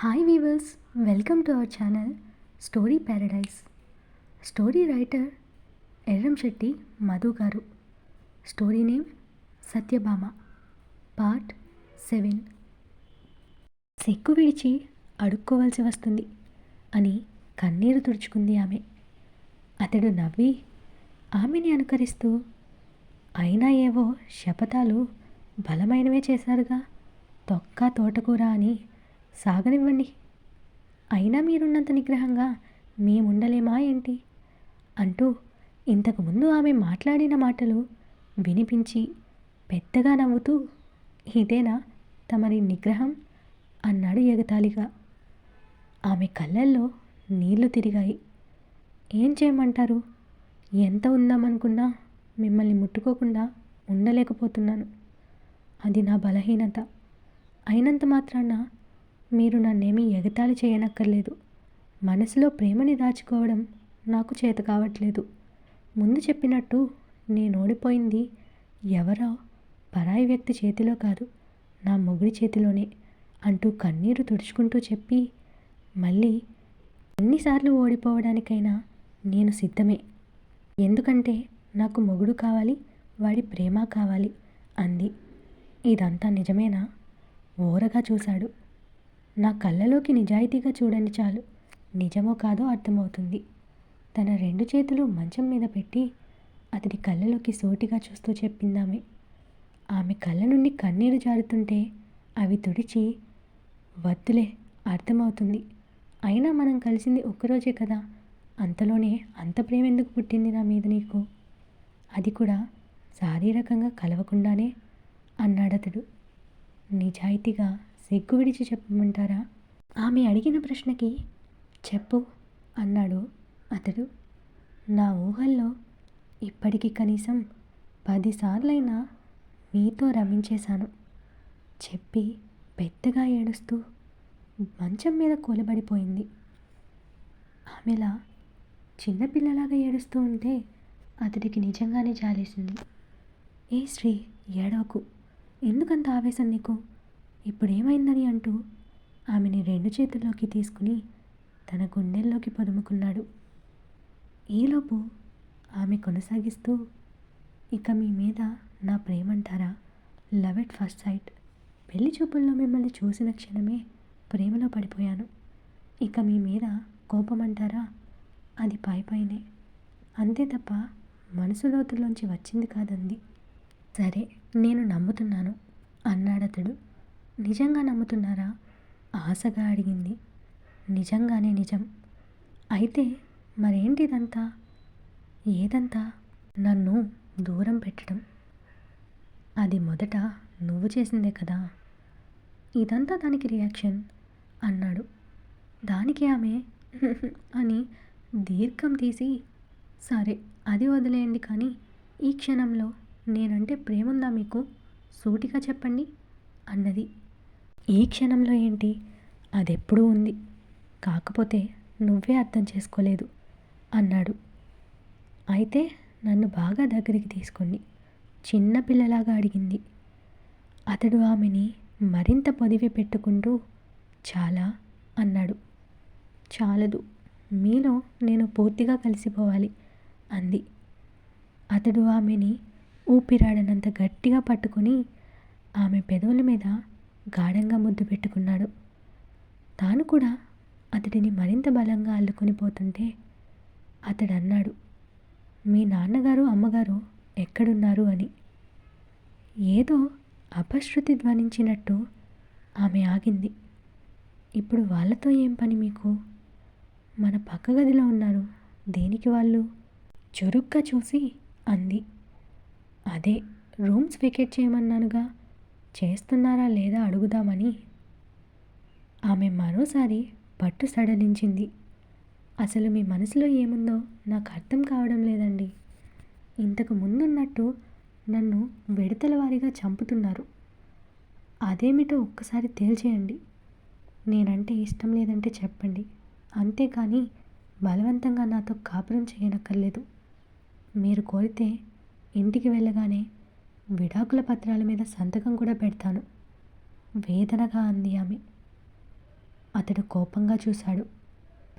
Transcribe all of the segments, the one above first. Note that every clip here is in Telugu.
Hi viewers welcome to our channel story paradise story writer Erram Setty Madhu గారు. Story name Satyabhama. Part seven cheque విడిచి అడుక్కోవాల్సి వస్తుంది అని కన్నీరు తుడుచుకుంది ఆమె. అతడు నవ్వి ఆమెని అనుకరిస్తూ అయినా ఏవో శపథాలు బలమైనవే చేశారుగా తొక్క తోటకూర అని సాగనివ్వండి. అయినా మీరున్నంత నిగ్రహంగా మేముండలేమా ఏంటి? అంటూ ఇంతకుముందు ఆమె మాట్లాడిన మాటలు వినిపించి పెద్దగా నవ్వుతూ ఇదేనా తమరి నిగ్రహం? అన్నాడు ఎగతాళిగా. ఆమె కళ్ళల్లో నీళ్ళు తిరిగాయి. ఏం చేయమంటారు? ఎంత ఉందామనుకున్నా మిమ్మల్ని ముట్టుకోకుండా ఉండలేకపోతున్నాను. అది నా బలహీనత. అయినంత మాత్రాన మీరు నన్నేమీ ఎగతాళి చేయనక్కర్లేదు. మనసులో ప్రేమని దాచుకోవడం నాకు చేత కావట్లేదు. ముందు చెప్పినట్టు నేను ఓడిపోయింది ఎవరో పరాయి వ్యక్తి చేతిలో కాదు నా మొగుడి చేతిలోనే అంటూ కన్నీరు తుడుచుకుంటూ చెప్పి మళ్ళీ ఎన్నిసార్లు ఓడిపోవడానికైనా నేను సిద్ధమే. ఎందుకంటే నాకు మొగుడు కావాలి వాడి ప్రేమ కావాలి అంది. ఇదంతా నిజమేనా? ఓరగా చూశాడు. నా కళ్ళలోకి నిజాయితీగా చూడండి చాలు. నిజమో కాదో అర్థమవుతుంది. తన రెండు చేతులు మంచం మీద పెట్టి అతడి కళ్ళలోకి సోటిగా చూస్తూ చెప్పిందామె. ఆమె కళ్ళ నుండి కన్నీరు జారుతుంటే అవి తుడిచి వద్దులే అర్థమవుతుంది. అయినా మనం కలిసింది ఒక్కరోజే కదా. అంతలోనే అంత ప్రేమ ఎందుకు పుట్టింది నా మీద నీకు? అది కూడా శారీరకంగా కలవకుండానే అన్నాడతడు. నిజాయితీగా సిగ్గు విడిచి చెప్పమంటారా? ఆమె అడిగిన ప్రశ్నకి చెప్పు అన్నాడు అతడు. నా ఊహల్లో ఇప్పటికి కనీసం పదిసార్లైనా మీతో రమించేశాను. చెప్పి పెద్దగా ఏడుస్తూ మంచం మీద కూలబడిపోయింది. ఆమెలా చిన్నపిల్లలాగా ఏడుస్తూ ఉంటే అతడికి నిజంగానే జాలేసింది. ఏ శ్రీ ఏడవకు. ఎందుకంత ఆవేశం నీకు? ఇప్పుడేమైందని అంటూ ఆమెని రెండు చేతుల్లోకి తీసుకుని తన గుండెల్లోకి పొదుముకున్నాడు. ఈలోపు ఆమె కొనసాగిస్తూ ఇక మీ మీద నా ప్రేమంటారా? Love at first sight. పెళ్ళి చూపుల్లో మిమ్మల్ని చూసిన క్షణమే ప్రేమలో పడిపోయాను. ఇక మీ మీద కోపం అంటారా అది పై పైనే. అంతే తప్ప మనసు లోతుల్లోంచి వచ్చింది కాదంది. సరే నేను నమ్ముతున్నాను అన్నాడతడు. నిజంగా నమ్ముతున్నారా? ఆశగా అడిగింది. నిజంగానే నిజం. అయితే మరేంటిదంతా? ఏదంతా? నన్ను దూరం పెట్టడం. అది మొదట నువ్వు చేసిందే కదా? ఇదంతా దానికి రియాక్షన్ అన్నాడు. దానికి ఆమె అని దీర్ఘం తీసి సరే అది వదిలేయండి కానీ ఈ క్షణంలో నేనంటే ప్రేముందా మీకు? సూటిగా చెప్పండి అన్నది. ఈ క్షణంలో ఏంటి? అదెప్పుడూ ఉంది. కాకపోతే నువ్వే అర్థం చేసుకోలేదు అన్నాడు. అయితే నన్ను బాగా దగ్గరికి తీసుకోండి చిన్న పిల్లలాగా అడిగింది. అతడు ఆమెని మరింత పొదివి పెట్టుకుంటూ చాలా అన్నాడు. చాలదు మీలో నేను పూర్తిగా కలిసిపోవాలి అంది. అతడు ఆమెని ఊపిరాడనంత గట్టిగా పట్టుకుని ఆమె పెదవుల మీద గాఢంగా ముద్దు పెట్టుకున్నాడు. తాను కూడా అతడిని మరింత బలంగా అల్లుకొని పోతుంటే అతడు అన్నాడు మీ నాన్నగారు అమ్మగారు ఎక్కడున్నారు? అని. ఏదో అపశృతి ధ్వనించినట్టు ఆమె ఆగింది. ఇప్పుడు వాళ్ళతో ఏం పని మీకు? మన పక్క గదిలో ఉన్నారు. దేనికి వాళ్ళు? చురుగ్గా చూసి అంది. అదే రూమ్స్ వెకేట్ చేయమన్నానుగా. చేస్తున్నారా లేదా అడుగుదామని. ఆమె మరోసారి పట్టు సడలించింది. అసలు మీ మనసులో ఏముందో నాకు అర్థం కావడం లేదండి. ఇంతకు ముందున్నట్టు నన్ను విడతల వారీగా చంపుతున్నారు. అదేమిటో ఒక్కసారి తేల్చేయండి. నేనంటే ఇష్టం లేదంటే చెప్పండి. అంతేకాని బలవంతంగా నాతో కాపురం చేయనక్కర్లేదు. మీరు కోరితే ఇంటికి వెళ్ళగానే విడాకుల పత్రాల మీద సంతకం కూడా పెడతాను. వేదనగా అంది ఆమె. అతడు కోపంగా చూశాడు.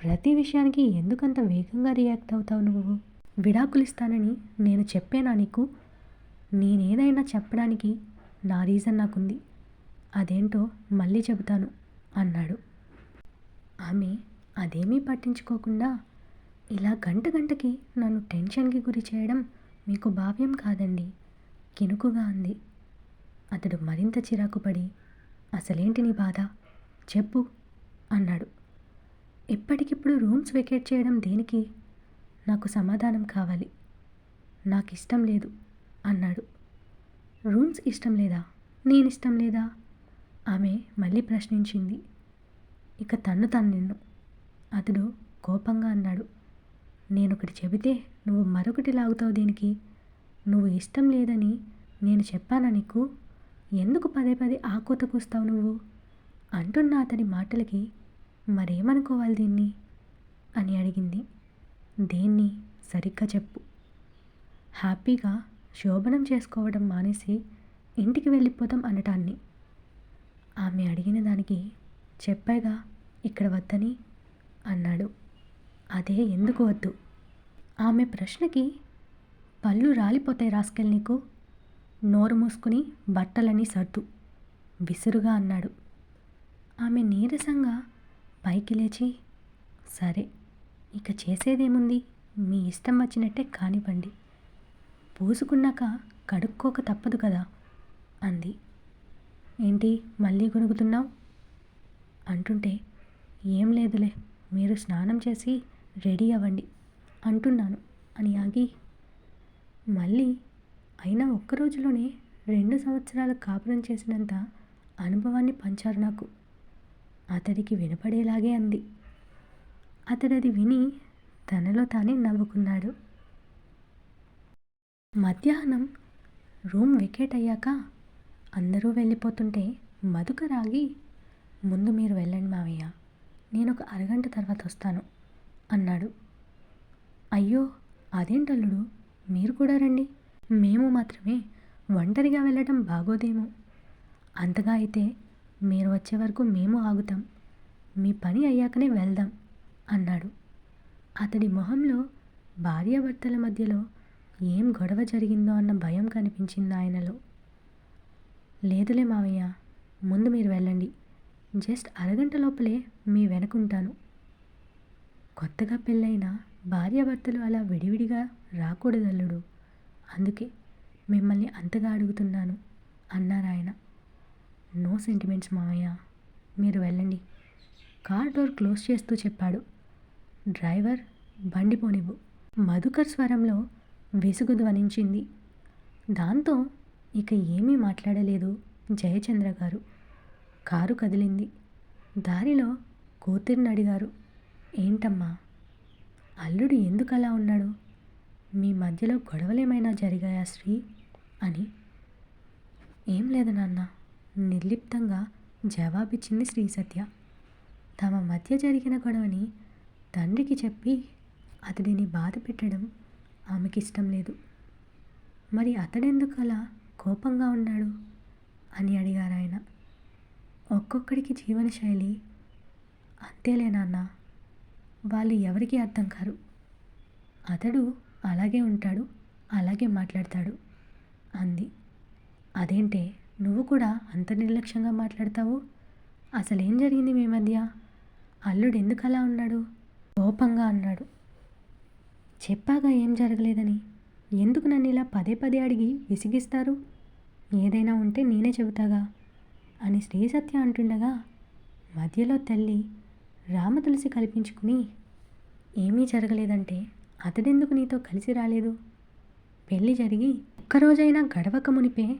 ప్రతి విషయానికి ఎందుకంత వేగంగా రియాక్ట్ అవుతావు నువ్వు? విడాకులు ఇస్తానని నేను చెప్పానా నీకు? నేనేదైనా చెప్పడానికి నా రీజన్ నాకుంది. అదేంటో మళ్ళీ చెబుతాను అన్నాడు. ఆమె అదేమీ పట్టించుకోకుండా ఇలా గంట గంటకి నన్ను టెన్షన్కి గురి చేయడం మీకు భావ్యం కాదండి. కినుకుగా అంది. అతడు మరింత చిరాకుపడి అసలేంటి నీ బాధ? చెప్పు అన్నాడు. ఇప్పటికిప్పుడు రూమ్స్ వెకేట్ చేయడం దేనికి? నాకు సమాధానం కావాలి. నాకు ఇష్టం లేదు అన్నాడు. రూమ్స్ ఇష్టం లేదా? నేను ఇష్టం లేదా? ఆమె మళ్ళీ ప్రశ్నించింది. ఇక తన్ను తను నిన్ను అతడు కోపంగా అన్నాడు. నేనొకటి చెబితే నువ్వు మరొకటి లాగుతావు దీనికి? నువ్వు ఇష్టం లేదని నేను చెప్పానా నీకు? ఎందుకు పదే పదే ఆ కూత కూస్తావు నువ్వు? అంటున్న అతని మాటలకి మరేమనుకోవాలి దీన్ని? అని అడిగింది. దేన్ని? సరిగ్గా చెప్పు. హ్యాపీగా శోభనం చేసుకోవడం మానేసి ఇంటికి వెళ్ళిపోతాం అనటాన్ని. ఆమె అడిగిన దానికి చెప్పాగా ఇక్కడ వద్దని అన్నాడు. అదే ఎందుకు వద్దు? ఆమె ప్రశ్నకి పళ్ళు రాలిపోతాయి రాసుకెళ్ళి నీకు. నోరు మూసుకుని బట్టలని సర్దు. విసురుగా అన్నాడు. ఆమె నీరసంగా పైకి లేచి సరే ఇక చేసేదేముంది? మీ ఇష్టం వచ్చినట్టే కానివ్వండి. పూసుకున్నాక కడుక్కోక తప్పదు కదా? అంది. ఏంటి మళ్ళీ గొనుగుతున్నావు? అంటుంటే ఏం లేదులే మీరు స్నానం చేసి రెడీ అవ్వండి అంటున్నాను అని ఆగి మళ్ళీ అయినా ఒక్క రోజులోనే రెండు సంవత్సరాలు కాపురం చేసినంత అనుభవాన్ని పంచారు నాకు. అతడికి వినపడేలాగే అంది. అతడది విని తనలో తానే నవ్వుకున్నాడు. మధ్యాహ్నం రూమ్ వెకేట్ అయ్యాక అందరూ వెళ్ళిపోతుంటే మధుక రాగి ముందు మీరు వెళ్ళండి మావయ్య నేను ఒక అరగంట తర్వాత వస్తాను అన్నాడు. అయ్యో అదేంటల్లుడు? మీరు కూడా రండి. మేము మాత్రమే ఒంటరిగా వెళ్ళడం బాగోదేమో. అంతగా అయితే మీరు వచ్చే వరకు మేము ఆగుతాం. మీ పని అయ్యాకనే వెళ్దాం అన్నాడు. అతడి మొహంలో భార్యాభర్తల మధ్యలో ఏం గొడవ జరిగిందో అన్న భయం కనిపించింది ఆయనలో. లేదులే మావయ్య ముందు మీరు వెళ్ళండి. జస్ట్ అరగంట లోపలే మీ వెనకుంటాను. కొత్తగా పెళ్ళైన భార్యాభర్తలు అలా విడివిడిగా రాకూడదల్లుడు. అందుకే మిమ్మల్ని అంతగా అడుగుతున్నాను అన్నారాయన నో సెంటిమెంట్స్ మావయ్య మీరు వెళ్ళండి. కార్ డోర్ క్లోజ్ చేస్తూ చెప్పాడు. డ్రైవర్ బండి పోనివ్వు. మధుకర్ స్వరంలో విసుగు ధ్వనించింది. దాంతో ఇక ఏమీ మాట్లాడలేదు జయచంద్ర గారు. కారు కదిలింది. దారిలో కూతుర్ని అడిగారు. ఏంటమ్మా? అల్లుడు ఎందుకు అలా ఉన్నాడు? మీ మధ్యలో గొడవలేమైనా జరిగాయా శ్రీ? అని. ఏం లేదు నాన్న. నిర్లిప్తంగా జవాబిచ్చింది శ్రీ సత్య. తమ మధ్య జరిగిన గొడవని తండ్రికి చెప్పి అతడిని బాధ పెట్టడం ఆమెకి ఇష్టం లేదు. మరి అతడెందుకు అలా కోపంగా ఉన్నాడు? అని అడిగారు ఆయన ఒక్కొక్కడికి జీవనశైలి అంతేలే నాన్న. వాళ్ళు ఎవరికి అర్థం కారు. అతడు అలాగే ఉంటాడు అలాగే మాట్లాడతాడు అంది. అదేంటే నువ్వు కూడా అంత నిర్లక్ష్యంగా మాట్లాడతావు? అసలేం జరిగింది మీ మధ్య? అల్లుడు ఎందుకు అలా ఉన్నాడు? కోపంగా అన్నాడు. చెప్పాగా ఏం జరగలేదని? ఎందుకు నన్ను ఇలా పదే పదే అడిగి విసిగిస్తారు? ఏదైనా ఉంటే నేనే చెబుతాగా? అని శ్రీ సత్య అంటుండగా మధ్యలో తల్లి రామతులసి కల్పించుకుని ఏమీ జరగలేదంటే అతడెందుకు నీతో కలిసి రాలేదు? పెళ్ళి జరిగి ఒక్కరోజైనా గడవక మునిపే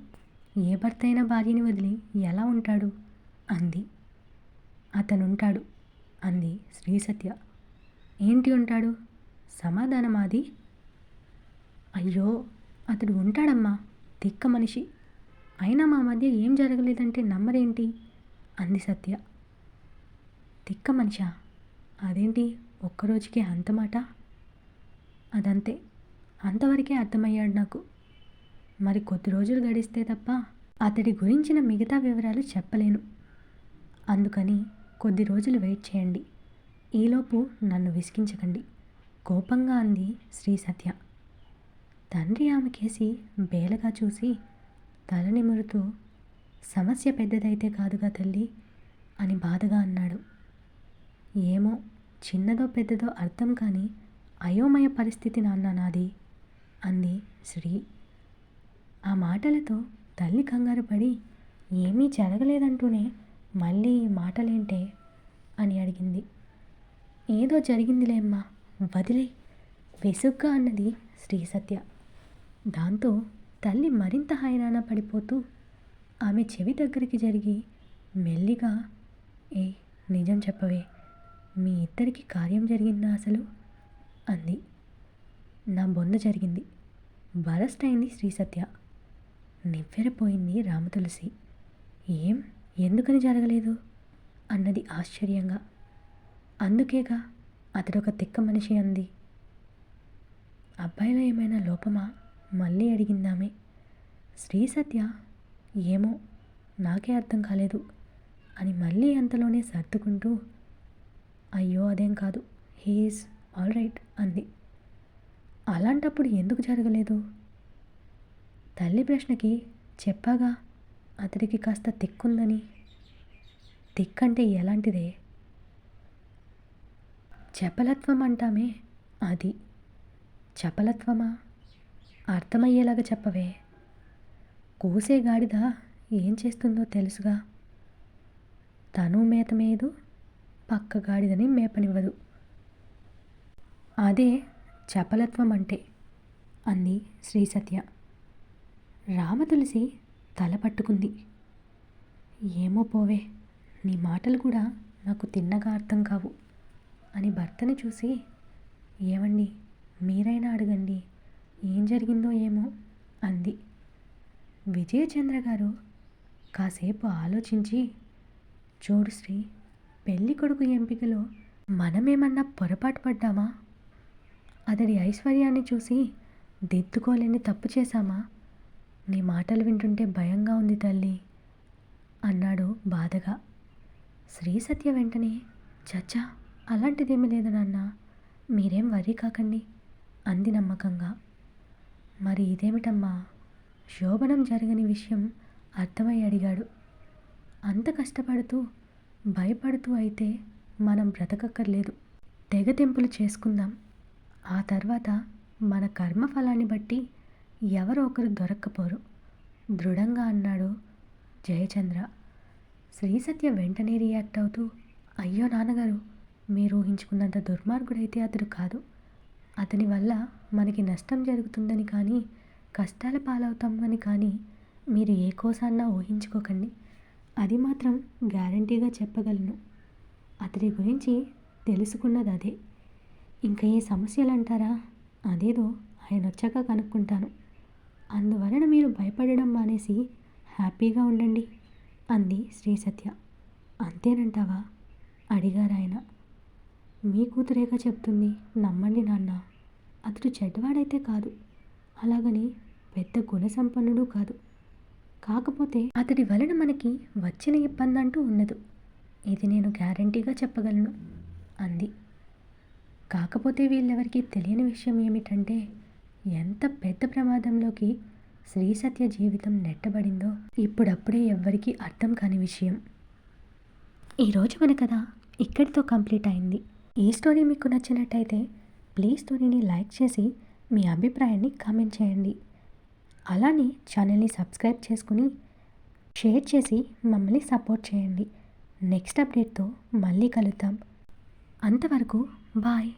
ఏ భర్త అయినా భార్యని వదిలి ఎలా ఉంటాడు? అంది. అతనుంటాడు అంది శ్రీ సత్య. ఏంటి ఉంటాడు? సమాధానమాది? అయ్యో అతడు ఉంటాడమ్మా తిక్క మనిషి. అయినా మా మధ్య ఏం జరగలేదంటే నమ్మరేంటి? అంది సత్య. తిక్క మనిషా? అదేంటి ఒక్కరోజుకే అంతమాట? అదంతే. అంతవరకే అర్థమయ్యాడు నాకు. మరి కొద్ది రోజులు గడిస్తే తప్ప అతడి గురించిన మిగతా వివరాలు చెప్పలేను. అందుకని కొద్ది రోజులు వెయిట్ చేయండి. ఈలోపు నన్ను విసిగించకండి. కోపంగా అంది శ్రీ సత్య. తండ్రి ఆమె కేసి బేలగా చూసి తల నిమురుతూ సమస్య పెద్దదైతే కాదుగా తల్లి అని బాధగా అన్నాడు. ఏమో చిన్నదో పెద్దదో అర్థం కాని అయోమయ పరిస్థితి నాన్న నాది అంది శ్రీ. ఆ మాటలతో తల్లి కంగారుపడి ఏమీ జరగలేదంటూనే మళ్ళీ ఈ మాటలేంటే అని అడిగింది. ఏదో జరిగిందిలేమ్మా వదిలే విసుగ్గా అన్నది శ్రీ సత్య. దాంతో తల్లి మరింత హైరాణ పడిపోతూ ఆమె చెవి దగ్గరికి జరిగి మెల్లిగా ఏ నిజం చెప్పవే మీ ఇద్దరికి కార్యం జరిగిందా అసలు? అంది. నా బొంద జరిగింది. బరస్ట్ అయింది శ్రీ సత్య. నివ్వెరపోయింది రామతులసి ఏం? ఎందుకని జరగలేదు? అన్నది ఆశ్చర్యంగా. అందుకేగా? అతడొక తిక్క మనిషి అంది. అబ్బాయిలో ఏమైనా లోపమా? మళ్ళీ అడిగిందామే. శ్రీ సత్య? ఏమో? నాకే అర్థం కాలేదు. అని మళ్ళీ అంతలోనే సర్దుకుంటూ అయ్యో అదేం కాదు. హీఈస్ ఆల్ రైట్ అంది. అలాంటప్పుడు ఎందుకు జరగలేదు? తల్లి ప్రశ్నకి చెప్పాగా అతడికి కాస్త తిక్కుందని తిక్కంటే ఎలాంటిదే? చపలత్వం అంటామే అది. చపలత్వమా అర్థమయ్యేలాగా చెప్పవే. కోసే గాడిద ఏం చేస్తుందో తెలుసుగా. తను మేత మేదు పక్క గాడిదని మేపనివ్వదు. అదే చపలత్వం అంటే అంది శ్రీ సత్య రామతులసి తల పట్టుకుంది. ఏమో పోవే నీ మాటలు కూడా నాకు తిన్నగా అర్థం కావు అని భర్తని చూసి ఏమండి మీరైనా అడగండి ఏం జరిగిందో ఏమో అంది. విజయచంద్ర గారు కాసేపు ఆలోచించి చూడు శ్రీ పెళ్ళి కొడుకు ఎంపికలో మనమేమన్నా పొరపాటు పడ్డామా? అతడి ఐశ్వర్యాన్ని చూసి దిద్దుకోలేని తప్పు చేశామా? నీ మాటలు వింటుంటే భయంగా ఉంది తల్లి అన్నాడు బాధగా. శ్రీ సత్య వెంటనే చచ్చా అలాంటిదేమీ లేదు నాన్న మీరేం వరీ కాకండి అంది నమ్మకంగా. మరి ఇదేమిటమ్మా? శోభనం జరగని విషయం అర్థమై అడిగాడు. అంత కష్టపడుతూ భయపడుతూ అయితే మనం బ్రతకక్కర్లేదు. తెగతెంపులు చేసుకుందాం. ఆ తర్వాత మన కర్మఫలాన్ని బట్టి ఎవరో ఒకరు దొరక్కపోరు. దృఢంగా అన్నాడు జయచంద్ర. శ్రీసత్య వెంటనే రియాక్ట్ అవుతూ అయ్యో నాన్నగారు మీరు ఊహించుకున్నంత దుర్మార్గుడైతే అతడు కాదు. అతని వల్ల మనకి నష్టం జరుగుతుందని కానీ కష్టాల పాలవుతామని కానీ మీరు ఏ కోసాన్నా ఊహించుకోకండి. అది మాత్రం గ్యారంటీగా చెప్పగలను. అతడి గురించి తెలుసుకున్నది అదే ఇంకా ఏ సమస్యలు అంటారా అదేదో ఆయన వచ్చాక కనుక్కుంటాను. అందువలన మీరు భయపడడం మానేసి హ్యాపీగా ఉండండి అంది శ్రీ సత్య. అంతేనంటావా? అడిగారు ఆయన. మీ కూతురేగా చెప్తుంది నమ్మండి నాన్న. అతడు చెడ్డవాడైతే కాదు. అలాగని పెద్ద గుణసంపన్నుడు కాదు. కాకపోతే అతడి వలన మనకి వచ్చిన ఇబ్బంది అంటూ ఉండదు ఇది నేను గ్యారంటీగా చెప్పగలను అంది. కాకపోతే వీళ్ళెవరికి తెలియని విషయం ఏమిటంటే ఎంత పెద్ద ప్రమాదంలోకి శ్రీ సత్య జీవితం నెట్టబడిందో ఇప్పుడప్పుడే ఎవ్వరికీ అర్థం కాని విషయం. ఈరోజు మన కథ ఇక్కడితో కంప్లీట్ అయింది. ఈ స్టోరీ మీకు నచ్చినట్టయితే ప్లీజ్ స్టోరీని లైక్ చేసి మీ అభిప్రాయాన్ని కామెంట్ చేయండి. అలానే ఛానల్ని సబ్స్క్రైబ్ చేసుకుని షేర్ చేసి మమ్మల్ని సపోర్ట్ చేయండి. నెక్స్ట్ అప్డేట్తో మళ్ళీ కలుద్దాం. అంతవరకు బాయ్.